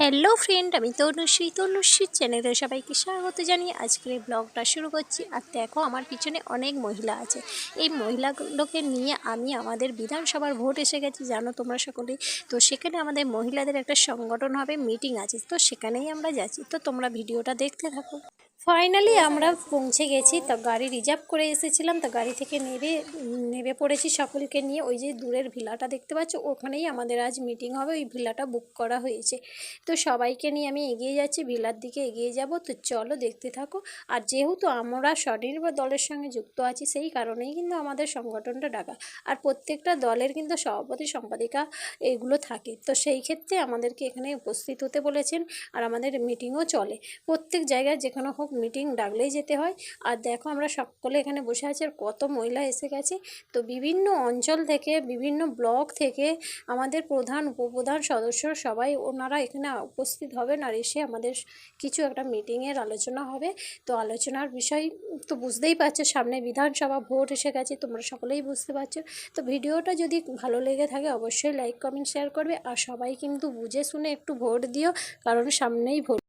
Hello friend আমি তনুশ্রী। তনুশ্রীর চ্যানেলে সবাইকে স্বাগত জানিয়ে আজকের এই ব্লগটা শুরু করছি। আর দেখো, আমার পিছনে অনেক মহিলা আছে। এই মহিলাগুলোকে নিয়ে আমি আমাদের বিধানসভার ভোট এসে গেছি, জানো তোমরা সকলেই। তো সেখানে আমাদের মহিলাদের একটা সংগঠন হবে মিটিং আছে। তো সেখানেই আমরা যাচ্ছি। তো তোমরা ভিডিওটা দেখতে থাকো। ফাইনালি আমরা পৌঁছে গেছি। তো গাড়ি রিজার্ভ করে এসেছিলাম। তো গাড়ি থেকে নেবে নেবে পড়েছি সকলকে নিয়ে। ওই যে দূরের ভিলাটা দেখতে পাচ্ছ, ওখানেই আমাদের আজ মিটিং হবে। ওই ভিলাটা বুক করা হয়েছে। তো সবাইকে নিয়ে আমি এগিয়ে যাচ্ছি, ভিলার দিকে এগিয়ে যাব। তো চলো দেখতে থাকো। আর যেহেতু আমরা স্বনির্ভর দলের সঙ্গে যুক্ত আছি, সেই কারণেই কিন্তু আমাদের সংগঠনটা ডাকা। আর প্রত্যেকটা দলের কিন্তু সভাপতি, সম্পাদিকা এগুলো থাকে। তো সেই ক্ষেত্রে আমাদেরকে এখানে উপস্থিত হতে বলেছেন। আর আমাদের মিটিংও চলে। প্রত্যেক জায়গায় যেখানে হোক মিটিং ডাকলেই যেতে হয়। আর দেখো আমরা সকলে এখানে বসে আছি আর কত মহিলা এসে গেছে। তো বিভিন্ন অঞ্চল থেকে, বিভিন্ন ব্লক থেকে আমাদের প্রধান, উপপ্রধান সদস্য সবাই ওনারা এখানে উপস্থিত হবেন আর এসে আমাদের কিছু একটা মিটিংয়ের আলোচনা হবে। তো আলোচনার বিষয় তো বুঝতেই পারছ, সামনে বিধানসভা ভোট এসে গেছে, তোমরা সকলেই বুঝতে পারছ। তো ভিডিওটা যদি ভালো লেগে থাকে অবশ্যই লাইক কমেন্ট শেয়ার করবে। আর সবাই কিন্তু বুঝে শুনে একটু ভোট দিও, কারণ সামনেই ভোট